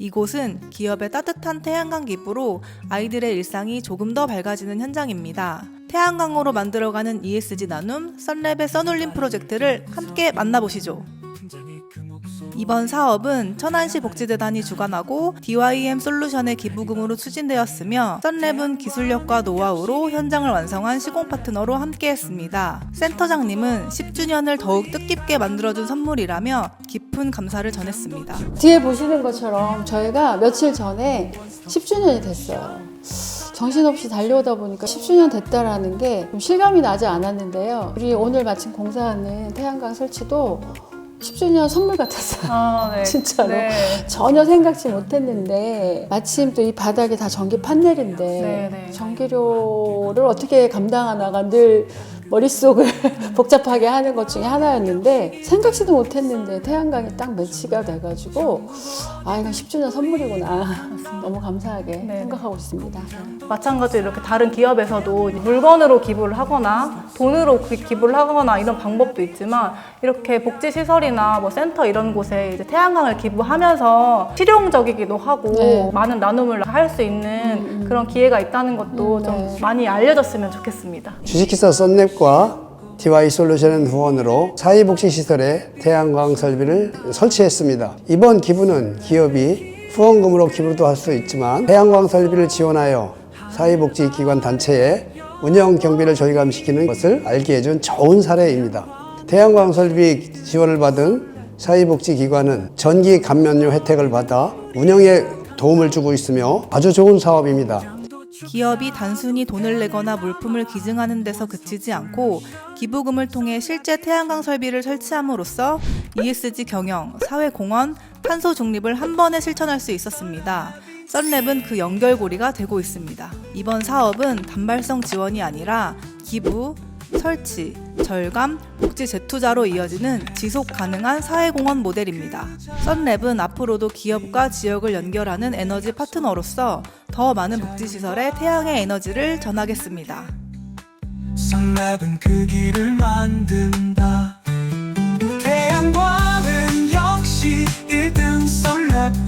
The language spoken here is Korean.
이곳은 기업의 따뜻한 태양광 기부로 아이들의 일상이 조금 더 밝아지는 현장입니다. 태양광으로 만들어가는 ESG 나눔 썬랩의 써놀림 프로젝트를 함께 만나보시죠. 이번 사업은 천안시 복지재단이 주관하고 DYM 솔루션의 기부금으로 추진되었으며 썬랩은 기술력과 노하우로 현장을 완성한 시공 파트너로 함께했습니다. 센터장님은 10주년을 더욱 뜻깊게 만들어준 선물이라며 깊은 감사를 전했습니다. 뒤에 보시는 것처럼 저희가 며칠 전에 10주년이 됐어요. 정신없이 달려오다 보니까 10주년 됐다라는 게 좀 실감이 나지 않았는데요. 우리 오늘 마침 공사하는 태양광 설치도 10주년 선물 같았어요. 아, 네. 진짜로. 전혀 생각지 못했는데 마침 또 이 바닥이 다 전기 판넬인데 네, 네. 전기료를 어떻게 감당하나가 늘 머릿속을 복잡하게 하는 것 중에 하나였는데 생각지도 못했는데 태양광이 딱 매치가 돼가지고 아 이건 10주년 선물이구나 너무 감사하게 네. 생각하고 있습니다. 마찬가지로 이렇게 다른 기업에서도 물건으로 기부를 하거나 돈으로 그 기부를 하거나 이런 방법도 있지만 이렇게 복지 시설이나 뭐 센터 이런 곳에 이제 태양광을 기부하면서 실용적이기도 하고 네. 많은 나눔을 할 수 있는 그런 기회가 있다는 것도 음, 좀 네. 많이 알려졌으면 좋겠습니다. 주식회사 썬랩 과 DY 솔루션의 후원으로 사회복지시설에 태양광 설비를 설치했습니다. 이번 기부는 기업이 후원금으로 기부도 할 수 있지만 태양광 설비를 지원하여 사회복지기관 단체의 운영 경비를 절감시키는 것을 알게 해준 좋은 사례입니다. 태양광 설비 지원을 받은 사회복지기관은 전기 감면료 혜택을 받아 운영에 도움을 주고 있으며 아주 좋은 사업입니다. 기업이 단순히 돈을 내거나 물품을 기증하는 데서 그치지 않고 기부금을 통해 실제 태양광 설비를 설치함으로써 ESG 경영, 사회 공헌, 탄소 중립을 한 번에 실천할 수 있었습니다. 썬랩은 그 연결고리가 되고 있습니다. 이번 사업은 단발성 지원이 아니라 기부, 설치, 절감, 복지 재투자로 이어지는 지속 가능한 사회공헌 모델입니다. 썬랩은 앞으로도 기업과 지역을 연결하는 에너지 파트너로서 더 많은 복지시설에 태양의 에너지를 전하겠습니다.